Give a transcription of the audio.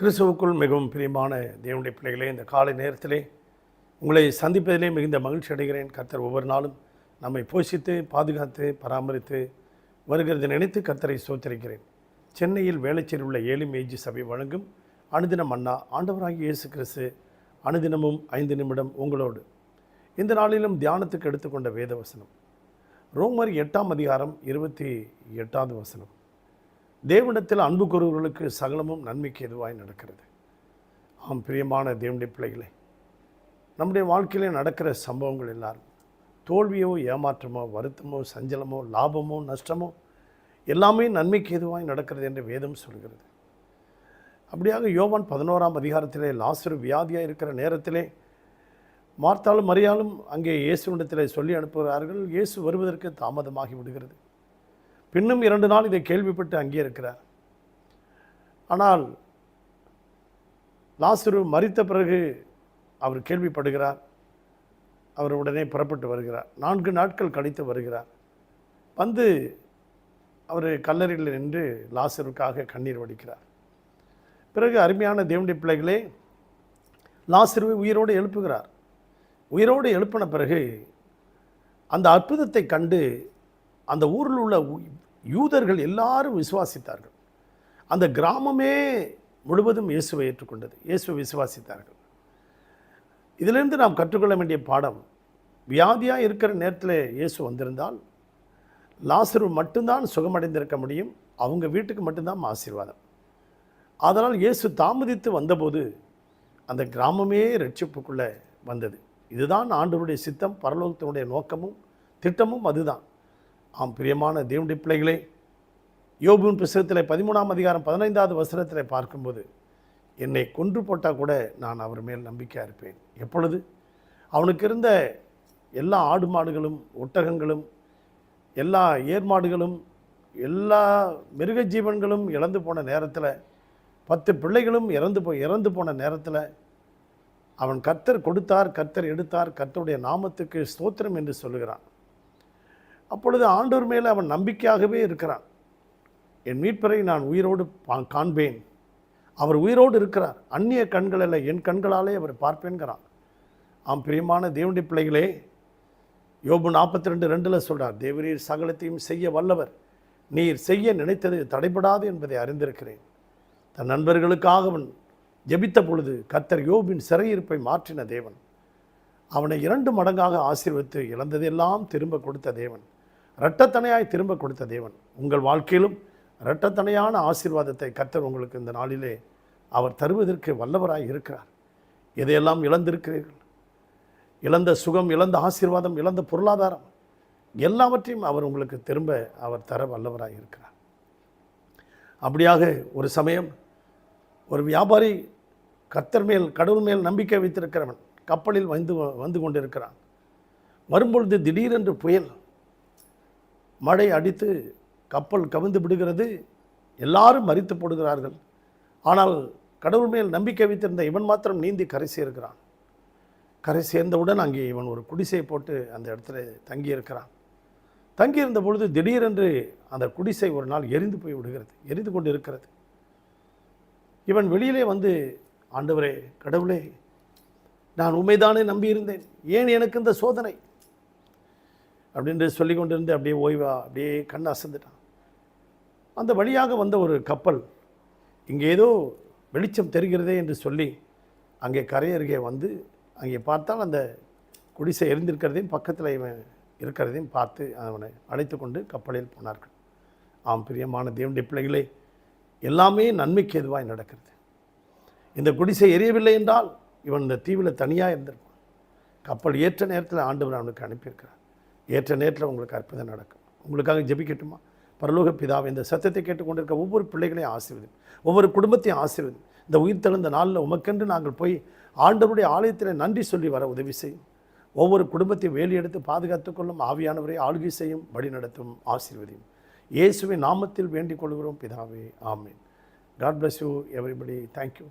கிறிஸ்துவுக்குள் மிகவும் பிரியமான தேவனுடைய பிள்ளைகளே இந்த காலை நேரத்திலே உங்களை சந்திப்பதிலே மிகுந்த மகிழ்ச்சி அடைகிறேன். கர்த்தர் ஒவ்வொரு நாளும் நம்மை போஷித்து பாதுகாத்து பராமரித்து வருகிறது நினைத்து கர்த்தரை சோத்தரிக்கிறேன் சென்னையில் வேளச்சேரி உள்ள ஏழு மேஜி சபை வழங்கும் அனுதினம் அண்ணா ஆண்டவராகி இயேசு கிறிஸ்து அனுதினமும் ஐந்து நிமிடம் உங்களோடு. இந்த நாளிலும் தியானத்துக்கு எடுத்துக்கொண்ட வேத வசனம் ரோமர் எட்டாம் அதிகாரம் இருபத்தி எட்டாவது வசனம். தேவனிடத்தில் அன்பு கூறுவர்களுக்கு சகலமும் நன்மைக்கு எதுவாய் நடக்கிறது. ஆம் பிரியமான தேவனுடைய பிள்ளைகளே நம்முடைய வாழ்க்கையிலே நடக்கிற சம்பவங்கள் எல்லாரும் தோல்வியோ ஏமாற்றமோ வருத்தமோ சஞ்சலமோ லாபமோ நஷ்டமோ எல்லாமே நன்மைக்கு எதுவாய் நடக்கிறது என்று வேதம் சொல்கிறது. அப்படியாக யோவான் பதினோராம் அதிகாரத்திலே லாசரு வியாதியாக இருக்கிற நேரத்திலே மார்த்தாலும் மரியாலும் அங்கே இயேசுவிடத்தில் சொல்லி அனுப்புகிறார்கள் இயேசு வருவதற்கு தாமதமாகி விடுகிறது. பின்னும் இரண்டு நாள் இதை கேள்விப்பட்டு அங்கே இருக்கிறார் ஆனால் லாசுரு மறித்த பிறகு அவர் கேள்விப்படுகிறார். அவர் உடனே புறப்பட்டு வருகிறார். நான்கு நாட்கள் கழித்து வருகிறார். வந்து அவர் கல்லறையில் நின்று லாசருக்காக கண்ணீர் வடிக்கிறார். பிறகு அருமையான தேவனுடைய பிள்ளைகளே லாசருவை உயிரோடு எழுப்புகிறார். உயிரோடு எழுப்பின பிறகு அந்த அற்புதத்தை கண்டு அந்த ஊரில் உள்ள யூதர்கள் எல்லாரும் விசுவாசித்தார்கள். அந்த கிராமமே முழுவதும் இயேசுவை ஏற்றுக்கொண்டது. இயேசுவை விசுவாசித்தார்கள். இதிலிருந்து நாம் கற்றுக்கொள்ள வேண்டிய பாடம் வியாதியாக இருக்கிற நேரத்தில் இயேசு வந்திருந்தால் லாசரு மட்டும்தான் சுகமடைந்திருக்க முடியும். அவங்க வீட்டுக்கு மட்டும்தான் ஆசீர்வாதம். அதனால் இயேசு தாமதித்து வந்தபோது அந்த கிராமமே ரட்சிப்புக்குள்ளே வந்தது. இதுதான் ஆண்டவருடைய சித்தம் பரலோகத்தினுடைய நோக்கமும் திட்டமும் அதுதான். ஆம் பிரியமான தேவனுடைய பிள்ளைகளே யோபுவின் புஸ்தகத்தில் பதிமூணாம் அதிகாரம் பதினைந்தாவது வசனத்தில் பார்க்கும்போது என்னை கொன்று போட்டால் கூட நான் அவர் மேல் நம்பிக்கையாக இருப்பேன் எப்பொழுது? அவனுக்கு இருந்த எல்லா ஆடு மாடுகளும் ஒட்டகங்களும் எல்லா ஏர்மாடுகளும் எல்லா மிருக ஜீவன்களும் இழந்து போன நேரத்தில் பத்து பிள்ளைகளும் இறந்து போய் இறந்து போன நேரத்தில் அவன் கர்த்தர் கொடுத்தார் கர்த்தர் எடுத்தார் கர்த்தருடைய நாமத்துக்கு ஸ்தோத்திரம் என்று சொல்லுகிறான். அப்பொழுது ஆண்டவர் மேலே அவன் நம்பிக்கையாகவே இருக்கிறான். என் மீட்பரை நான் உயிரோடு பா- காண்பேன். அவர் உயிரோடு இருக்கிறார். அந்நிய கண்கள் அல்ல என் கண்களாலே அவர் பார்ப்பேன்கிறான். ஆம் பிரியமான தேவனுடைய பிள்ளைகளே யோபு நாற்பத்தி ரெண்டு ரெண்டில் சொல்கிறார் தேவரீர் சகலத்தையும் செய்ய வல்லவர். நீர் செய்ய நினைத்தது தடைபடாது என்பதை அறிந்திருக்கிறேன். தன் நண்பர்களுக்காக அவன் ஜெபித்த பொழுது கர்த்தர் யோபின் சிறையிருப்பை மாற்றின தேவன். அவனை இரண்டு மடங்காக ஆசீர்வதித்து இழந்ததெல்லாம் திரும்ப கொடுத்த தேவன். இரட்டத்தனையாய் திரும்ப கொடுத்த தேவன் உங்கள் வாழ்க்கையிலும் இரட்டத்தனையான ஆசீர்வாதத்தை கத்தர் உங்களுக்கு இந்த நாளிலே அவர் தருவதற்கு வல்லவராய் இருக்கிறார். எதையெல்லாம் இழந்திருக்கிறீர்கள்? இழந்த சுகம் இழந்த ஆசீர்வாதம் இழந்த பொருளாதாரம் எல்லாவற்றையும் அவர் உங்களுக்கு திரும்ப அவர் தர வல்லவராய் இருக்கிறார். அப்படியாக ஒரு சமயம் ஒரு வியாபாரி கத்தர் மேல் கடவுள் மேல் நம்பிக்கை வைத்திருக்கிறவன் கப்பலில் வந்து வந்து கொண்டிருக்கிறான். வரும்பொழுது திடீரென்று புயல் மழை அடித்து கப்பல் கவிழ்ந்து விடுகிறது. எல்லாரும் மறித்து போடுகிறார்கள். ஆனால் கடவுள் மேல் நம்பிக்கை வைத்திருந்த இவன் மாத்திரம் நீந்தி கரை சேர்க்கிறான் கரை சேர்ந்தவுடன் அங்கே இவன் ஒரு குடிசை போட்டு அந்த இடத்துல தங்கியிருக்கிறான். தங்கியிருந்த பொழுது திடீரென்று அந்த குடிசை ஒரு நாள் எரிந்து போய் விடுகிறது. எரிந்து கொண்டு இருக்கிறது இவன் வெளியிலே வந்து ஆண்டவரே கடவுளே நான் உண்மைதானே நம்பியிருந்தேன். ஏன் எனக்கு இந்த சோதனை? அப்படின்று சொல்லி கொண்டிருந்து அப்படியே ஓய்வா அப்படியே கண் அசந்துட்டான். அந்த வழியாக வந்த ஒரு கப்பல் இங்கே ஏதோ வெளிச்சம் தெரிகிறதே என்று சொல்லி அங்கே கரை அருகே வந்து அங்கே பார்த்தால் அந்த குடிசை எரிந்திருக்கிறதையும் பக்கத்தில் இவன் இருக்கிறதையும் பார்த்து அவனை அழைத்து கொண்டு கப்பலில் போனார்கள். ஆம் பிரியமான தேவனுடைய பிள்ளைகளே எல்லாமே நன்மைக்கு எதுவாய் நடக்கிறது. இந்த குடிசை எரியவில்லை என்றால் இவன் இந்த தீவில் தனியாக இருந்திருப்பான். கப்பல் ஏற்ற நேரத்தில் ஆண்டவர் அவனுக்கு அனுப்பியிருக்கிறார். ஏற்ற நேரத்தில் உங்களுக்கு அற்புதம் நடக்கும். உங்களுக்காக ஜெபிக்கட்டுமா? பரலோக பிதாவை இந்த சத்தத்தை கேட்டுக்கொண்டிருக்க ஒவ்வொரு பிள்ளைகளையும் ஆசீர்வதி ஒவ்வொரு குடும்பத்தையும் ஆசீர்வதி இந்த உயிர் தெழுந்த நாளில் உமக்கென்று நாங்கள் போய் ஆண்டவருடைய ஆலயத்தில் நன்றி சொல்லி வர உதவி செய்யும். ஒவ்வொரு குடும்பத்தையும் வேலி எடுத்து ஆவியானவரை ஆளுகை செய்யும் வழி நடத்தும் ஆசீர்வதியும். இயேசுவின் நாமத்தில் வேண்டிக் கொள்கிறோம் பிதாவே. ஆமீன். God bless you everybody thank you